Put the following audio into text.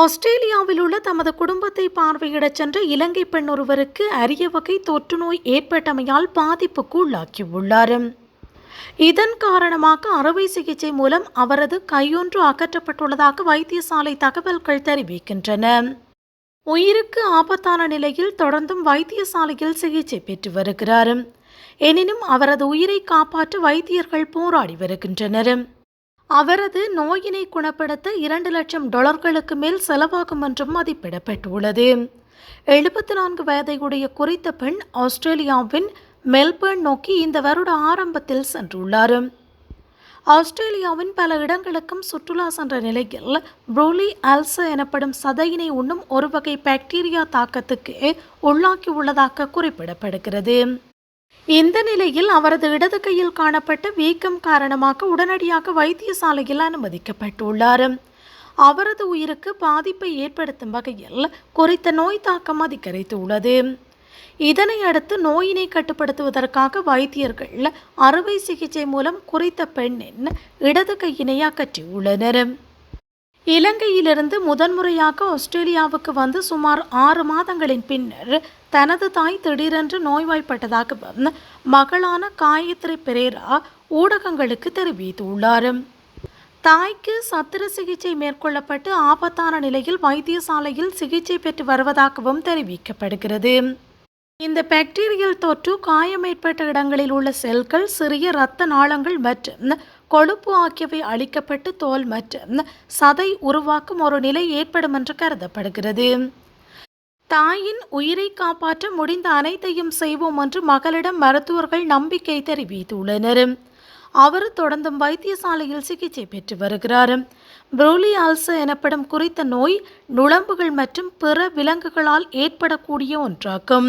ஆஸ்திரேலியாவில் உள்ள தமது குடும்பத்தை பார்வையிடச் சென்ற இலங்கை பெண் ஒருவருக்கு அரிய வகை தொற்றுநோய் ஏற்பட்டமையால் பாதிப்புக்கு உள்ளாக்கியுள்ளார் இதன் காரணமாக அறுவை சிகிச்சை மூலம் அவரது கையொன்று அகற்றப்பட்டுள்ளதாக வைத்தியசாலை தகவல்கள் தெரிவிக்கின்றன. உயிருக்கு ஆபத்தான நிலையில் தொடர்ந்தும் வைத்தியசாலையில் சிகிச்சை பெற்று வருகிறார். எனினும் அவரது உயிரை காப்பாற்ற வைத்தியர்கள் போராடி வருகின்றனர். அவரது நோயினை குணப்படுத்த இரண்டு லட்சம் டாலர்களுக்கு மேல் செலவாகும் என்றும் மதிப்பிடப்பட்டுள்ளது. எழுபத்தி நான்கு வயதையுடைய குறித்த பெண் ஆஸ்திரேலியாவின் மெல்பர்ன் நோக்கி இந்த வருட ஆரம்பத்தில் சென்றுள்ளார். ஆஸ்திரேலியாவின் பல இடங்களுக்கும் சுற்றுலா சென்ற நிலையில் ப்ரூலி அல்ச எனப்படும் சதையினை உண்ணும் ஒரு வகை பாக்டீரியா தாக்கத்துக்கு உள்ளாக்கியுள்ளதாக குறிப்பிடப்படுகிறது. இந்த நிலையில் அவரது இடது கையில் காணப்பட்ட வீக்கம் காரணமாக உடனடியாக வைத்தியசாலையில் அனுமதிக்கப்பட்டுள்ளார். அவரது உயிருக்கு பாதிப்பை ஏற்படுத்தும் வகையில் குறித்த நோய் தாக்கம் அதிகரித்துள்ளது. இதனை அடுத்து நோயினை கட்டுப்படுத்துவதற்காக வைத்தியர்கள் அறுவை சிகிச்சை மூலம் குறித்த பெண்ணின் இடது கையினை அகற்றியுள்ளனர். இலங்கையிலிருந்து முதன்முறையாக ஆஸ்திரேலியாவுக்கு வந்து சுமார் ஆறு மாதங்களின் பின்னர் தனது தாய் திடீரென்று நோய்வாய்ப்பட்டதாகவும் மகளான காயத்ரி பெரேரா ஊடகங்களுக்கு தெரிவித்துள்ளார். தாய்க்கு சத்திர சிகிச்சை மேற்கொள்ளப்பட்டு ஆபத்தான நிலையில் வைத்தியசாலையில் சிகிச்சை பெற்று வருவதாகவும் தெரிவிக்கப்படுகிறது. இந்த பாக்டீரியல் தொற்று காயம் ஏற்பட்ட இடங்களில் உள்ள செல்கள் சிறிய இரத்த நாளங்கள் மற்றும் கொழுப்பு ஆகியவை அழிக்கப்பட்டு தோல் மற்றும் சதை உருவாக்கும் ஒரு நிலை ஏற்படும் என்று கருதப்படுகிறது. தாயின் உயிரை காப்பாற்ற முடிந்த அனைத்தையும் செய்வோம் என்று மகளிடம் மருத்துவர்கள் நம்பிக்கை தெரிவித்துள்ளனர். அவர் தொடர்ந்தும் வைத்தியசாலையில் சிகிச்சை பெற்று வருகிறார். புரோலி ஆல்ச எனப்படும் குறித்த நோய் நுழம்புகள் மற்றும் பிற விலங்குகளால் ஏற்படக்கூடிய ஒன்றாகும்.